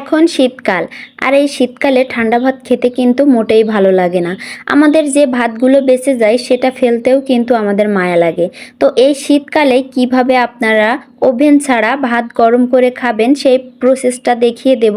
এখন শীতকাল, আর এই শীতকালে ঠান্ডা ভাত খেতে কিন্তু মোটেই ভালো লাগে না। আমাদের যে ভাতগুলো বেঁচে যায়, সেটা ফেলতেও কিন্তু আমাদের মায়া লাগে। তো এই শীতকালে কীভাবে আপনারা ওভেন ছাড়া ভাত গরম করে খাবেন, সেই প্রসেসটা দেখিয়ে দেব।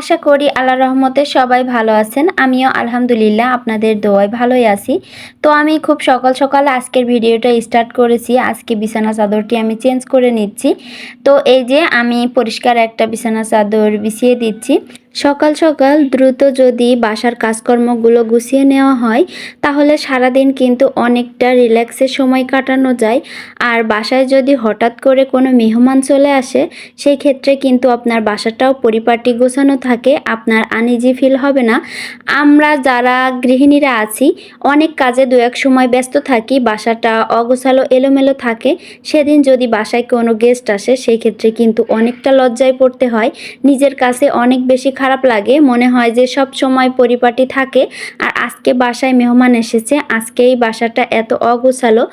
আশা করি আল্লাহ রহমতে সবাই ভালো আছেন। আমিও আলহামদুলিল্লাহ আপনাদের দোয়ায় ভালোই আছি। তো আমি খুব সকাল সকাল আজকের ভিডিওটা স্টার্ট করেছি। আজকে বিছানা চাদরটি আমি চেঞ্জ করে নিচ্ছি। তো এই যে আমি পরিষ্কার একটা বিছানা চাদর বিছিয়ে দিচ্ছি। সকাল সকাল দ্রুত যদি বাসার কাজকর্মগুলো গুছিয়ে নেওয়া হয়, তাহলে সারাদিন কিন্তু অনেকটা রিল্যাক্সের সময় কাটানো যায়। আর বাসায় যদি হঠাৎ করে কোনো মেহমান চলে আসে, সেই ক্ষেত্রে কিন্তু আপনার বাসাটাও পরিপাটি গোছানো থাকে, আপনার আনিজি ফিল হবে না। আমরা যারা গৃহিণীরা আছি, অনেক কাজে দু এক সময় ব্যস্ত থাকি, বাসাটা অগোছালো, এলোমেলো থাকে। সেদিন যদি বাসায় কোনো গেস্ট আসে, সেই ক্ষেত্রে কিন্তু অনেকটা লজ্জায় পড়তে হয়। নিজের কাছে অনেক বেশি খারাপ লাগে, মনে হয় যে সব সময় পরিপাটি থাকে। আর আজকে বাসায় মেহমান এসেছে আজকে এই বাসাটা এত অগোছালো।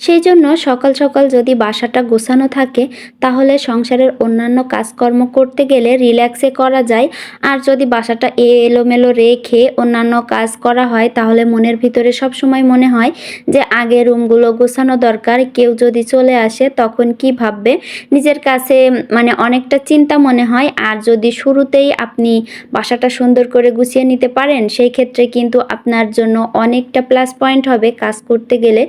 সেই জন্য সকাল সকাল যদি বাসাটা গোছানো থাকে, তাহলে সংসারের অন্যান্য কাজকর্ম করতে গেলে রিল্যাক্সে করা যায়। আর যদি বাসাটা এলোমেলো রেখে অন্যান্য কাজ করা হয়, তাহলে মনের ভিতরে সব সময় মনে হয় যে আগে রুমগুলো গোছানো দরকার, কেউ যদি চলে আসে তখন কি ভাববে? নিজের কাছে মানে অনেকটা চিন্তা মনে হয়। আর যদি শুরুতেই আপনি বাসাটা সুন্দর করে গুছিয়ে নিতে পারেন, সেই ক্ষেত্রে কিন্তু আপনার জন্য অনেকটা প্লাস পয়েন্ট হবে কাজ করতে গেলে।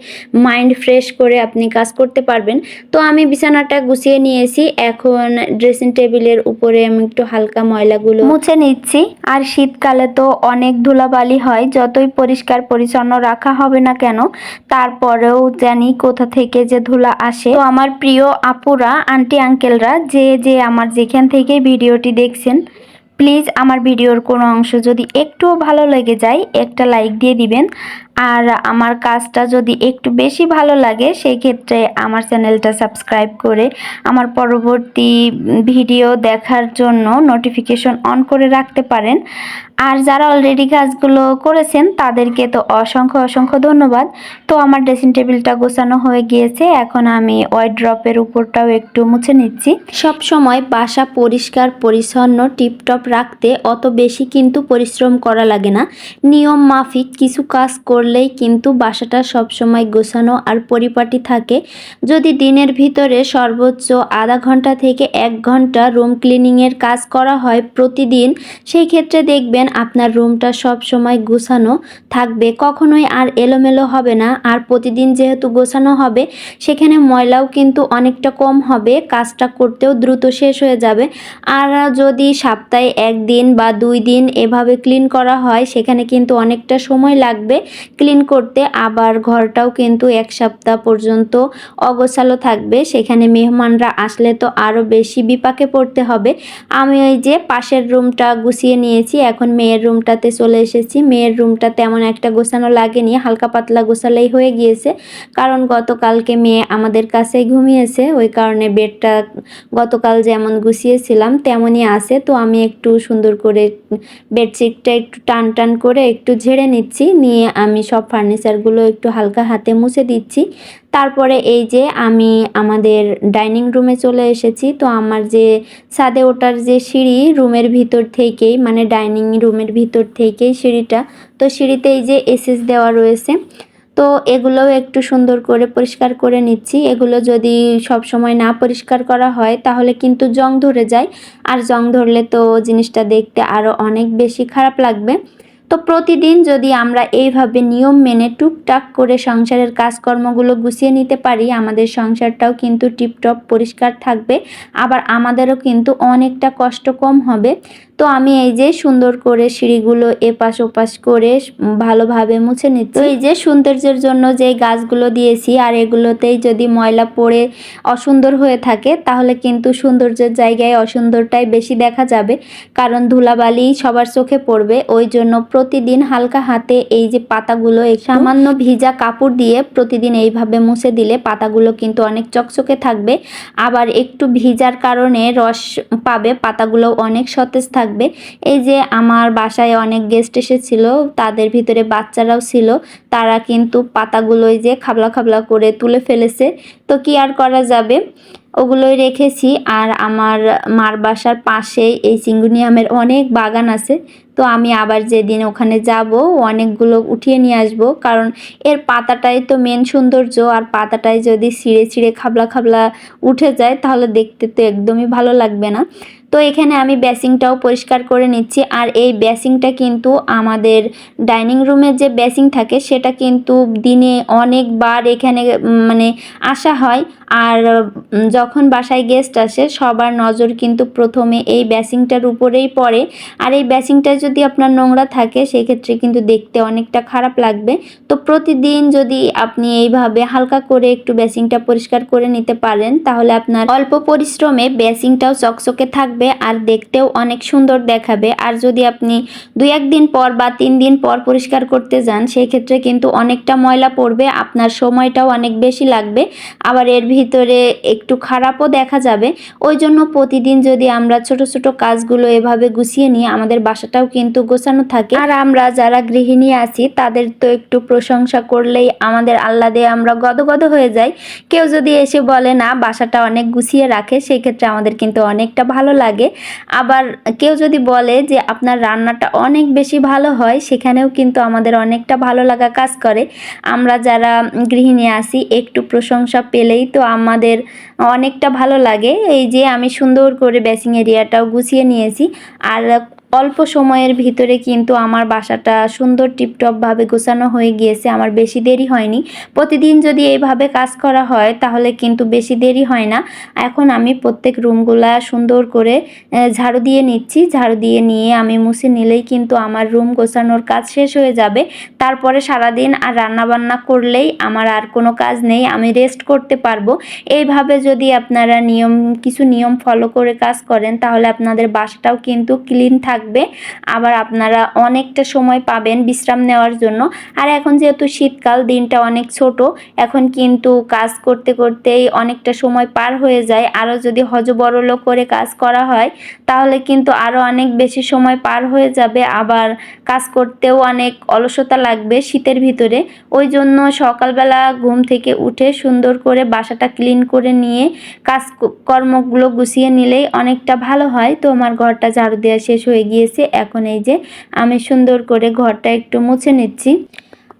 মাইন্ড ফ্রেশ করে আপনি কাজ করতে পারবেন। তো আমি বিছানাটা গুছিয়ে নিয়েছি। এখন ড্রেসিং টেবিলের উপরে আমি একটু হালকা ময়লাগুলো মুছে নিচ্ছি। আর শীতকালে তো অনেক ধুলাবালি হয়। যতই পরিষ্কার পরিচ্ছন্ন রাখা হবে না কেন, তারপরেও জানি কোথা থেকে যে ধুলা আসে। তো আমার প্রিয় আপুরা আন্টি আঙ্কেলরা যে যে আমার যেখান থেকে ভিডিওটি দেখছেন প্লিজ আমার ভিডিওর কোনো অংশ যদি একটুও ভালো লেগে যায়, একটা লাইক দিয়ে দিবেন। আর আমার কাজটা যদি একটু বেশি ভালো লাগে সেই ক্ষেত্রে আমার চ্যানেলটা সাবস্ক্রাইব করে আমার পরবর্তী ভিডিও দেখার জন্য নোটিফিকেশন অন করে রাখতে পারেন। আর যারা অলরেডি কাজগুলো করেছেন, তাদেরকে তো অসংখ্য অসংখ্য ধন্যবাদ। তো আমার ড্রেসিং টেবিলটা গোছানো হয়ে গিয়েছে, এখন আমি ওয়াইড্রপের উপরটাও একটু মুছে নিচ্ছি। সব সময় বাসা পরিষ্কার, পরিচ্ছন্ন টিপটপ রাখতে অত বেশি কিন্তু পরিশ্রম করা লাগে না। নিয়ম মাফিক কিছু কাজ করলেই কিন্তু বাসাটা সব সময় গোছানো আর পরিপাটি থাকে। যদি দিনের ভিতরে সর্বোচ্চ আধা ঘণ্টা থেকে এক ঘণ্টা রুম ক্লিনিংয়ের কাজ করা হয় প্রতিদিন, সেই ক্ষেত্রে দেখবেন আপনার রুমটা সব সময় গোছানো থাকবে। কখনোই আর এলোমেলো হবে না। আর প্রতিদিন যেহেতু গোছানো হবে, সেখানে ময়লাও কিন্তু অনেকটা কম হবে। কাজটা করতেও দ্রুত শেষ হয়ে যাবে। আর যদি সপ্তাহে একদিন বা দুই দিন এভাবে ক্লিন করা হয়, সেখানে কিন্তু অনেকটা সময় লাগবে। ক্লিন করতে আবার ঘরটাও কিন্তু এক সপ্তাহ পর্যন্ত অগোছালো থাকবে। সেখানে মেহমানরা আসলে তো আরও বেশি বিপাকে পড়তে হবে। আমি ওই যে পাশের রুমটা গুছিয়ে নিয়েছি, এখন মেয়ের রুমটাতে চলে এসেছি। মেয়ের রুমটা তেমন একটা গোছানো লাগেনি, হালকা পাতলা গোছালেই হয়ে গিয়েছে। কারণ গতকালকে মেয়ে আমাদের কাছেই ঘুমিয়েছে, ওই কারণে বেডটা গতকাল যেমন গুছিয়েছিলাম তেমনই আছে। তো আমি একটু সুন্দর করে বেডশিটটা একটু টান টান করে একটু ঝেড়ে নিচ্ছি, নিয়ে আমি সব ফার্নিচারগুলো একটু হালকা হাতে মুছে দিচ্ছি। তারপরে এই যে আমি আমাদের ডাইনিং রুমে চলে এসেছি। তো আমার যে ছাদে ওঠার যে সিঁড়ি, রুমের ভিতর থেকেই মানে ডাইনিং রুমের ভিতর থেকেই সিঁড়িটা, তো সিঁড়িতে এই যে এসএস দেওয়া রয়েছে। তো এগুলোও একটু সুন্দর করে পরিষ্কার করে নিচ্ছি। এগুলো যদি সব সময় না পরিষ্কার করা হয়, তাহলে কিন্তু জং ধরে যায়। আর জং ধরলে তো জিনিসটা দেখতে আরও অনেক বেশি খারাপ লাগবে। তো প্রতিদিন যদি আমরা এইভাবে নিয়ম মেনে টুকটাক করে সংসারের কাজকর্মগুলো গুছিয়ে নিতে পারি, আমাদের সংসারটাও কিন্তু টিপটপ পরিষ্কার থাকবে। আবার আমাদেরও কিন্তু অনেকটা কষ্ট কম হবে। তো আমি এই যে সুন্দর করে সিঁড়িগুলো এপাশ ওপাশ করে ভালোভাবে মুছে নিচ্ছি। এই যে সৌন্দর্যের জন্য যে গাছগুলো দিয়েছি, আর এগুলোতেই যদি ময়লা পড়ে অসুন্দর হয়ে থাকে, তাহলে কিন্তু সৌন্দর্যের জায়গায় অসুন্দরটাই বেশি দেখা যাবে। কারণ ধুলাবালি সবার চোখে পড়বে, ওই জন্য প্রতিদিন হালকা হাতে এই যে পাতাগুলো সামান্য ভিজা কাপড় দিয়ে প্রতিদিন এইভাবে মুছে দিলে পাতাগুলো কিন্তু অনেক চকচকে থাকবে। আবার একটু ভিজার কারণে রস পাবে পাতাগুলো অনেক সতেজ থাকবে। এই যে আমার বাসায় অনেক গেস্ট এসেছিল, তাদের ভিতরে বাচ্চারাও ছিল, তারা কিন্তু পাতাগুলো এই যে খাবলা খাবলা করে তুলে ফেলেছে। তো কি আর করা যাবে? ওগুলোই রেখেছি। আর আমার মার বাসার পাশে এই চিঙ্গুনিয়ামের অনেক বাগান আছে। তো আমি আবার যেদিন ওখানে যাব, অনেকগুলো উঠিয়ে নিয়ে আসব। কারণ এর পাতাটাই তো মেন সৌন্দর্য। আর পাতাটাই যদি ছিঁড়ে ছিঁড়ে খাবলা খাবলা উঠে যায়, তাহলে দেখতে তো একদমই ভালো লাগবে না। তো এখানে আমি বেসিংটাও পরিষ্কার করে নিচ্ছি। আর এই বেসিংটা কিন্তু আমাদের ডাইনিং রুমের যে বেসিং থাকে, সেটা কিন্তু দিনে অনেকবার এখানে মানে আসা হয়। আর যখন বাসায় গেস্ট আসে, সবার নজর কিন্তু প্রথমে এই বেসিংটার উপরেই পড়ে। আর এই বেসিংটা যদি আপনার নোংরা থাকে, সেক্ষেত্রে কিন্তু দেখতে অনেকটা খারাপ লাগবে। তো প্রতিদিন যদি আপনি এইভাবে হালকা করে একটু বেসিংটা পরিষ্কার করে নিতে পারেন, তাহলে আপনার অল্প পরিশ্রমে বেসিংটাও চকচকে থাকবে। আর দেখতেও অনেক সুন্দর দেখাবে। আর যদি আপনি দুই একদিন পর বা তিন দিন পর পরিষ্কার করতে যান সেই ক্ষেত্রে কিন্তু অনেকটা ময়লা পড়বে, আপনার সময়টাও অনেক বেশি লাগবে। আবার এর ভিতরে একটু খারাপও দেখা যাবে। ওই জন্য প্রতিদিন যদি আমরা ছোট ছোট কাজগুলো এভাবে গুছিয়ে নিই, আমাদের বাসাটাও কিন্তু গোছানো থাকে। আর আমরা যারা গৃহিণী আছি, তাদের তো একটু প্রশংসা করলেই আমাদের আল্লাদে আমরা গদগদ হয়ে যাই। কেউ যদি এসে বলে, না, বাসাটা অনেক গুছিয়ে রাখে, সেক্ষেত্রে আমাদের কিন্তু অনেকটা ভালো লাগে আবার কেউ যদি বলে যে আপনার রান্নাটা অনেক বেশি ভালো হয়, সেখানেও কিন্তু আমাদের অনেকটা ভালো লাগা কাজ করে। আমরা যারা গৃহিণী আসি একটু প্রশংসা পেলেই তো আমাদের অনেকটা ভালো লাগে। এই যে আমি সুন্দর করে বেসিং এরিয়াটাও গুছিয়ে নিয়েছি। আর অল্প সময়ের ভিতরে কিন্তু আমার বাসাটা সুন্দর টিপটপভাবে গোছানো হয়ে গিয়েছে। আমার বেশি দেরি হয়নি। প্রতিদিন যদি এইভাবে কাজ করা হয়, তাহলে কিন্তু বেশি দেরি হয় না। এখন আমি প্রত্যেক রুমগুলা সুন্দর করে ঝাড়ু দিয়ে নিচ্ছি। ঝাড়ু দিয়ে নিয়ে আমি মুছে নিলেই কিন্তু আমার রুম গোছানোর কাজ শেষ হয়ে যাবে। তারপরে সারাদিন আর রান্নাবান্না করলেই আমার আর কোনো কাজ নেই। আমি রেস্ট করতে পারব। এইভাবে যদি আপনারা নিয়ম, কিছু নিয়ম ফলো করে কাজ করেন, তাহলে আপনাদের বাসাটাও কিন্তু ক্লিন থাকবে। আবার আপনারা অনেকটা সময় পাবেন বিশ্রাম নেওয়ার জন্য। আর এখন যেহেতু শীতকাল, দিনটা অনেক ছোট, এখন কিন্তু কাজ করতে করতেই অনেকটা সময় পার হয়ে যায়। আরও যদি হজবরল করে কাজ করা হয়, তাহলে কিন্তু আরও অনেক বেশি সময় পার হয়ে যাবে। আবার কাজ করতেও অনেক অলসতা লাগবে শীতের ভিতরে। ওই জন্য সকালবেলা ঘুম থেকে উঠে সুন্দর করে বাসাটা ক্লিন করে নিয়ে কাজ কর্মগুলো গুছিয়ে নিলেই অনেকটা ভালো হয়। তো আমার ঘরটা ঝাড়ু দেওয়া শেষ হয়ে গিয়েছে। এখন এই যে আমি সুন্দর করে ঘরটা একটু মুছে নিচ্ছি।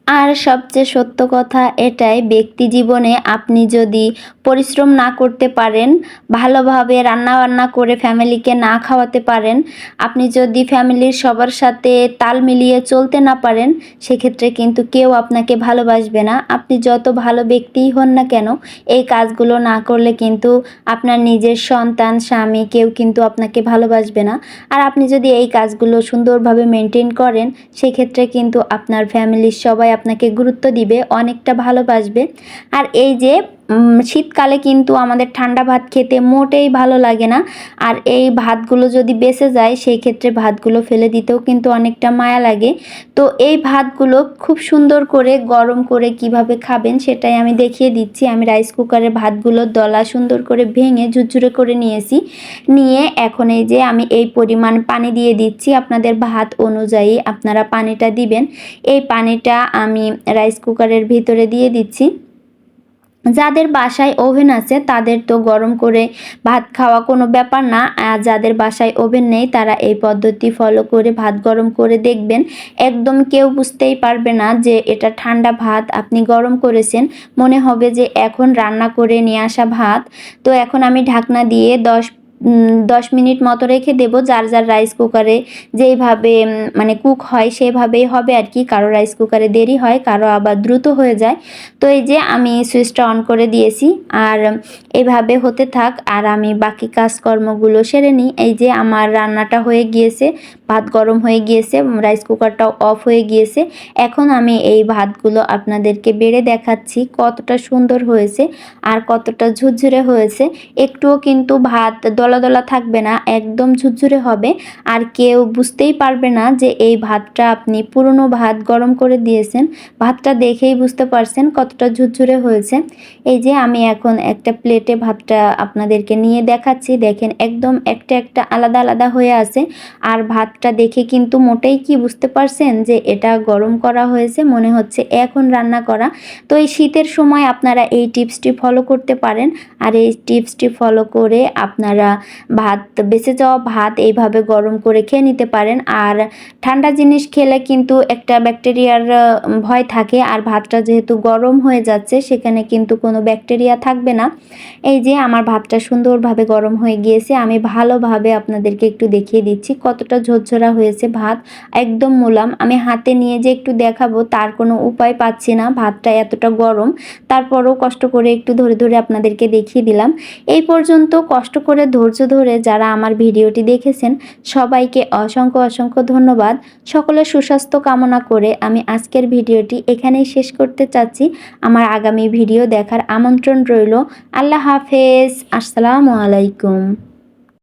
আর সবচেয়ে সত্য কথা এটাই, ব্যক্তি জীবনে আপনি যদি পরিশ্রম না করতে পারেন, ভালোভাবে রান্নাবান্না করে ফ্যামিলিকে না খাওয়াতে পারেন, আপনি যদি ফ্যামিলির সবার সাথে তাল মিলিয়ে চলতে না পারেন, সেক্ষেত্রে কিন্তু কেউ আপনাকে ভালোবাসবে না। আপনি যত ভালো ব্যক্তিই হন না কেন, এই কাজগুলো না করলে কিন্তু আপনার নিজের সন্তান, স্বামী কেউ কিন্তু আপনাকে ভালোবাসবে না। আর আপনি যদি এই কাজগুলো সুন্দরভাবে মেনটেন করেন, সেক্ষেত্রে কিন্তু আপনার ফ্যামিলির সবাই আপনাকে গুরুত্ব দিবে অনেকটা ভালোবাসবে। আর এই যে শীতকালে কিন্তু আমাদের ঠান্ডা ভাত খেতে মোটেই ভালো লাগে না। আর এই ভাতগুলো যদি বেঁচে যায়, সেই ক্ষেত্রে ভাতগুলো ফেলে দিতেও কিন্তু অনেকটা মায়া লাগে। তো এই ভাতগুলো খুব সুন্দর করে গরম করে কীভাবে খাবেন সেটাই আমি দেখিয়ে দিচ্ছি। আমি রাইস কুকারের ভাতগুলো দলা সুন্দর করে ভেঙে ঝুরঝুরে করে নিয়েছি। নিয়ে এখন এই যে আমি এই পরিমাণ পানি দিয়ে দিচ্ছি। আপনাদের ভাত অনুযায়ী আপনারা পানিটা দিবেন। এই পানিটা আমি রাইস কুকারের ভিতরে দিয়ে দিচ্ছি। যাদের বাসায় ওভেন আছে, তাদের তো গরম করে ভাত খাওয়া কোনো ব্যাপার না। আর যাদের বাসায় ওভেন নেই, তারা এই পদ্ধতি ফলো করে ভাত গরম করে দেখবেন। একদম কেউ বুঝতেই পারবে না যে এটা ঠান্ডা ভাত, আপনি গরম করেছেন। মনে হবে যে এখন রান্না করে নিয়ে আসা ভাত। তো এখন আমি ঢাকনা দিয়ে দশ দশ মিনিট মতো রেখে দেব। যার যার রাইস কুকারে যেইভাবে মানে কুক হয় সেভাবেই হবে আর কি। কারও রাইস কুকারে দেরি হয়, কারও আবার দ্রুত হয়ে যায়। তো এই যে আমি সুইচটা অন করে দিয়েছি। আর এভাবে হতে থাক, আর আমি বাকি কাজকর্মগুলো সেরে নিই। এই যে আমার রান্নাটা হয়ে গিয়েছে, ভাত গরম হয়ে গিয়েছে রাইস কুকারটাও অফ হয়ে গিয়েছে। এখন আমি এই ভাতগুলো আপনাদেরকে বেড়ে দেখাচ্ছি, কতটা সুন্দর হয়েছে আর কতটা ঝুরঝুরে হয়েছে। একটুও কিন্তু ভাত দলা দলা থাকবে না, একদম ঝুরঝুরে হবে। আর কেউ বুঝতেই পারবে না যে এই ভাতটা আপনি পুরনো ভাত গরম করে দিয়েছেন। ভাতটা দেখেই বুঝতে পারছেন কতটা ঝুরঝুরে হয়েছে। এই যে আমি এখন একটা প্লেটে ভাতটা আপনাদেরকে নিয়ে দেখাচ্ছি। দেখেন একদম একটা একটা আলাদা আলাদা হয়ে আছে। আর ভাতটা দেখে কিন্তু মোটেই কি বুঝতে পারছেন যে এটা গরম করা হয়েছে, মনে হচ্ছে এখন রান্না করা। তো এই শীতের সময় আপনারা এই টিপসটি ফলো করতে পারেন। আর এই টিপসটি ফলো করে আপনারা ভাত বেঁচে যাওয়া ভাত এইভাবে গরম করে খেয়ে নিতে পারেন। আর ঠান্ডা জিনিস খেলে কিন্তু একটা ব্যাকটেরিয়ার ভয় থাকে। আর ভাতটা যেহেতু গরম হয়ে যাচ্ছে, সেখানে কিন্তু কোনো ব্যাকটেরিয়া থাকবে না। এই যে আমার ভাতটা সুন্দরভাবে গরম হয়ে গিয়েছে, আমি ভালোভাবে আপনাদেরকে একটু দেখিয়ে দিচ্ছি কতটা ঝরঝরা হয়েছে ভাত। একদম মোলাম। আমি হাতে নিয়ে যে একটু দেখাবো, তার কোনো উপায় পাচ্ছি না। ভাতটা এতটা গরম। তারপরও কষ্ট করে একটু ধরে ধরে আপনাদেরকে দেখিয়ে দিলাম। এই পর্যন্ত কষ্ট করে ধৈর্য ধরে যারা আমার ভিডিওটি দেখেছেন, সবাইকে অসংখ্য অসংখ্য ধন্যবাদ। সকলের সুস্বাস্থ্য কামনা করে আমি আজকের ভিডিওটি এখানেই শেষ করতে চাচ্ছি। আমার আগামী ভিডিও দেখার আমন্ত্রণ রইল। আল্লাহ হাফেজ। আসসালামু আলাইকুম।